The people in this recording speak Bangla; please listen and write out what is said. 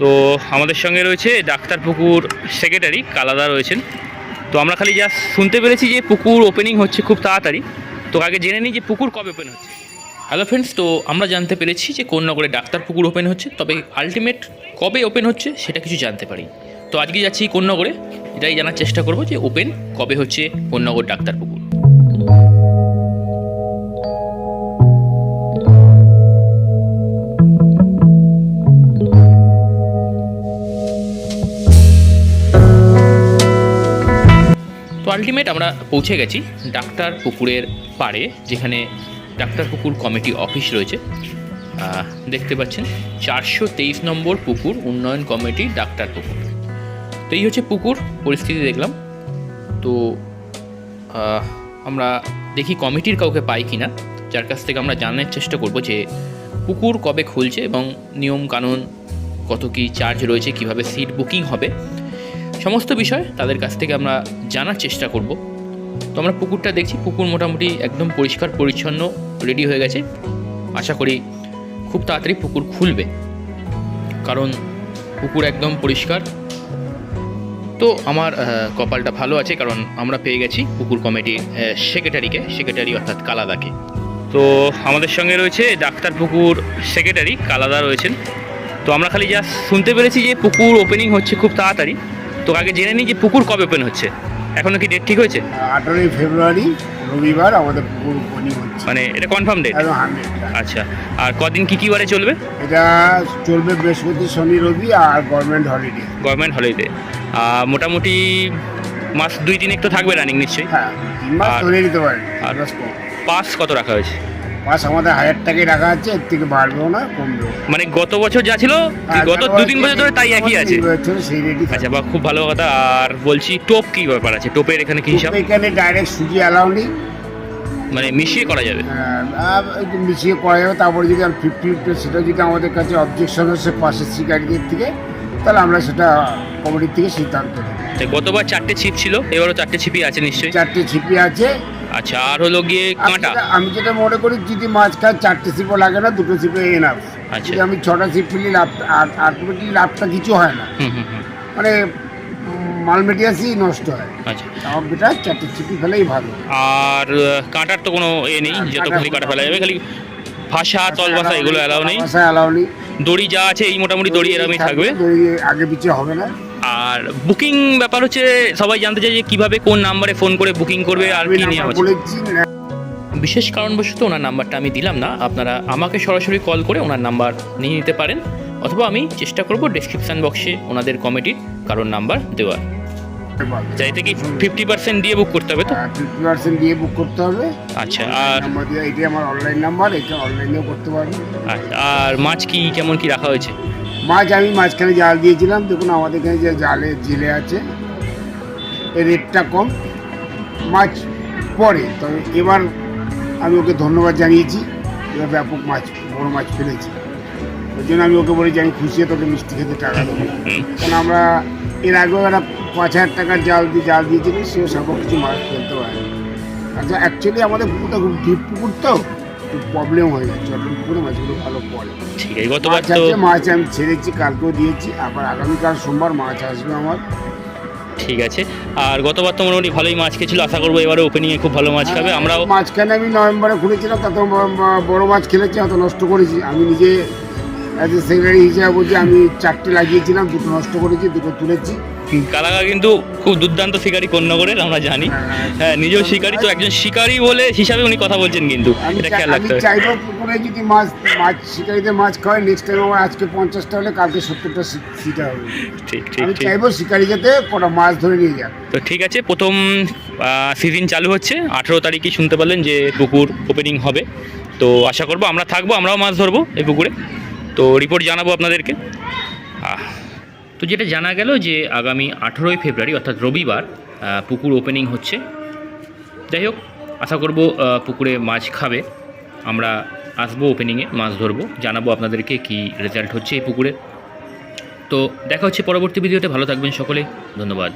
তো আমাদের সঙ্গে রয়েছে ডাক্তার পুকুর সেক্রেটারি কালাদা রয়েছেন। তো আমরা খালি জাস্ট শুনতে পেরেছি যে পুকুর ওপেনিং হচ্ছে খুব তাড়াতাড়ি। তো আগে জেনে নিই যে পুকুর কবে ওপেন হচ্ছে। হ্যালো ফ্রেন্ডস তো আমরা জানতে পেরেছি যে কোন নগরে ডাক্তার পুকুর ওপেন হচ্ছে, তবে আলটিমেট কবে ওপেন হচ্ছে সেটা কিছু জানতে পারি। তো আজকে যাচ্ছি কোন নগরে, এটাই জানার চেষ্টা করব যে ওপেন কবে হচ্ছে কোন নগর ডাক্তার পুকুর। আলটিমেট আমরা পৌঁছে গেছি ডাক্তার পুকুরের পাড়ে, যেখানে ডাক্তার পুকুর কমিটি অফিস রয়েছে। দেখতে পাচ্ছেন, চারশো তেইশ নম্বর পুকুর উন্নয়ন কমিটি ডাক্তার পুকুর। তো এই হচ্ছে পুকুর, পরিস্থিতি দেখলাম। তো আমরা দেখি কমিটির কাউকে পাই কি না যার কাছ থেকে আমরা জানার চেষ্টা করব যে পুকুর কবে খুলছে এবং নিয়ম কানুন কত কি চার্জ রয়েছে, কীভাবে সিট বুকিং হবে। সমস্ত বিষয় তাদের কাছ থেকে আমরা জানার চেষ্টা করব। তো আমরা পুকুরটা দেখছি, পুকুর মোটামুটি একদম পরিষ্কার, পরিচ্ছন্ন রেডি হয়ে গেছে। আশা করি খুব তাড়াতাড়ি পুকুর খুলবে। কারণ পুকুর একদম পরিষ্কার। তো আমার কপালটা ভালো আছে, কারণ আমরা পেয়ে গেছি পুকুর কমিটির সেক্রেটারিকে সেক্রেটারি অর্থাৎ কালাদাকে। তো আমাদের সঙ্গে রয়েছে ডাক্তার পুকুর সেক্রেটারি কালাদা রয়েছেন। তো আমরা খালি জাস্ট শুনতে পেরেছি যে পুকুর ওপেনিং হচ্ছে খুব তাড়াতাড়ি। তো আগে জেনে নিই যে পুকুর কবে ওপেন হচ্ছে? এখনও কি ডেট ঠিক হয়েছে? আঠারোই ফেব্রুয়ারি রবিবার আমাদের পুকুর ওপেনিং হচ্ছে। মানে এটা কনফার্ম ডেট একদম হান্ড্রেড আচ্ছা আর কদিন কি কি বারে চলবে? এটা চলবে বৃহস্পতি শনি রবি আর গভর্নমেন্ট হলিডে গভর্নমেন্ট হলিডে মোটামুটি মাস দুই তিনেক তো থাকবে রানিং নিশ্চয়ই? হ্যাঁ তিন মাস ধরে নিতে পারেন আর- পাস কত রাখা হয়েছে? মাস আমাদের হাজার টাকায় রাখা আছে এর থেকে বাড়বেও না কমবেও না। মানে গত বছর যা ছিল হ্যাঁ, গত দু তিন বছর ধরে তাই একই আছে? বছর সেই রেডি আচ্ছা বা খুব ভালো কথা। আর বলছি টোপ কি ব্যাপার আছে? টোপের এখানে কি হিসাব? এখানে ডাইরেক্ট সুজি অ্যালাউ নেই। মানে মিশিয়ে করা যাবে? আহ, আর একটু মিশিয়ে করা যাবে তারপরে যদি ফিফটি সেটা যদি আমাদের কাছে অবজেকশন আসে পাশের শিকারীদের থেকে তাহলে আমরা সেটা কমিটির থেকে সিদ্ধান্ত নেব। তো গতবার চারটে ছিপ ছিল এবারও চারটে ছিপই আছে নিশ্চয়ই? চারটে ছিপি আছে আচ্ছা আর হলো গিয়ে কাঁটা? আমি যেটা মনে করি যদি মাছ খায় চারটে ছিপও লাগে না দুটো ছিপে এনাফ আচ্ছা। যদি আমি ছটা ছিপ ফেলি লাভ আলটিমেটলি লাভটা কিছু হয় না মানে মাল মেটিয়াসই নষ্ট হয়। আচ্ছা। আমার বেটা চারটে ছিপি ফেলেই ভালো। আর কাঁটার তো কোনো এ নেই যত কাঁটার খুশি কাটা ফেলা যাবে খালি ভাষা তল ভাষা এগুলো অ্যালাউ নেই। ভাষা অ্যালাউ নেই। দড়ি যা আছে এই মোটামুটি দড়ি এরমই থাকবে। দড়ি আগে পিছিয়ে হবে না। আর বুকিং ব্যাপার হচ্ছে সবাই জানতে চাই যে কীভাবে কোন নাম্বারে ফোন করে বুকিং করবে আর কি নিয়ে নাম্বার আছে বিশেষ কারণবশত ওনার নাম্বারটা আমি দিলাম না। আপনারা আমাকে সরাসরি কল করে ওনার নাম্বার নিয়ে নিতে পারেন অথবা আমি চেষ্টা করব ডেসক্রিপশন বক্সে ওনাদের কমিটির কারোর নাম্বার দেওয়ার। যাইতে কি ফিফটি পার্সেন্ট দিয়ে বুক করতে হবে তো? ফিফটি পার্সেন্ট দিয়ে বুক করতে হবে। আচ্ছা আর এটাই আমার অনলাইন নাম্বার এটা অনলাইনেও করতে পারবে। আচ্ছা, আর মাছ কি কেমন কি রাখা হয়েছে? মাছ আমি মাঝখানে জাল দিয়েছিলাম, দেখুন আমাদের এখানে যে জালে জেলে আছে, এর রেটটা কম, মাছ পরে তবে এবার আমি ওকে ধন্যবাদ জানিয়েছি, এবার ব্যাপক মাছ, বড় মাছ ফেলেছি। ওই জন্য আমি ওকে বলেছি, আমি খুশি তোকে মিষ্টি খেতে টাকা দেবো। কারণ আমরা এর আগেও একটা পাঁচ হাজার টাকার জাল দিয়ে, জাল দিয়েছিল সেও সকল কিছু মাছ ফেলতে পারে আচ্ছা অ্যাকচুয়ালি আমাদের পুকুরটা খুব ডিপ পুকুর তো। একটু প্রবলেম হয়ে যাচ্ছে পুকুরে মাছগুলো ভালো পড়ে। ঠিক আছে গতবার তো মাছ আমি ছেড়েছি কালকেও দিয়েছি আবার আগামীকাল সোমবার মাছ আসবে আমার। ঠিক আছে আর গতবার তো মোটামুটি ভালোই মাছ খেয়েছিল আশা করব এবারে ওপেনিংয়ে খুব ভালো মাছ খাবে আমরাও মাঝখানে আমি নভেম্বরে খুলেছিলাম তত বড় মাছ খেলেছি অত নষ্ট করেছি। আমি নিজে অ্যাজ এ সেক্রেটারি হিসেবে বলছি আমি চারটে লাগিয়েছিলাম দুটো নষ্ট করেছি দুটো তুলেছি। কালাকা কিন্তু খুব দুর্দান্ত শিকারী কোন্নগরের আমরা জানি। হ্যাঁ নিজেও শিকারী তো একজন শিকারী বলে হিসাবে উনি কথা বলছেন কিন্তু। এটা খেয়াল রাখতে হবে। চাইব পুকুরে যদি মাছ মাছ শিকারিতে মাছ খাওয়াই নেক্সট টাইম আমার আজকে পঞ্চাশটা হলে কালকে সত্তরটা সিটা হবে। ঠিক ঠিক আমি চাইব শিকারি যাতে কটা মাছ ধরে নিয়ে যাক তো ঠিক আছে প্রথম সিজন চালু হচ্ছে। আঠেরো তারিখই শুনতে পারলেন যে পুকুর ওপেনিং হবে। তো আশা করব আমরা থাকব আমরাও মাছ ধরবো এই পুকুরে। তো রিপোর্ট জানাব আপনাদেরকে। তো যেটা জানা গেল যে আগামী আঠেরোই ফেব্রুয়ারি, অর্থাৎ রবিবার পুকুর ওপেনিং হচ্ছে। যাই হোক, আশা করব পুকুরে মাছ খাবে। আমরা আসব ওপেনিংয়ে মাছ ধরবো। জানাব আপনাদেরকে কি রেজাল্ট হচ্ছে এই পুকুরে। তো দেখা হচ্ছে পরবর্তী ভিডিওতে ভালো থাকবেন সকলে। ধন্যবাদ।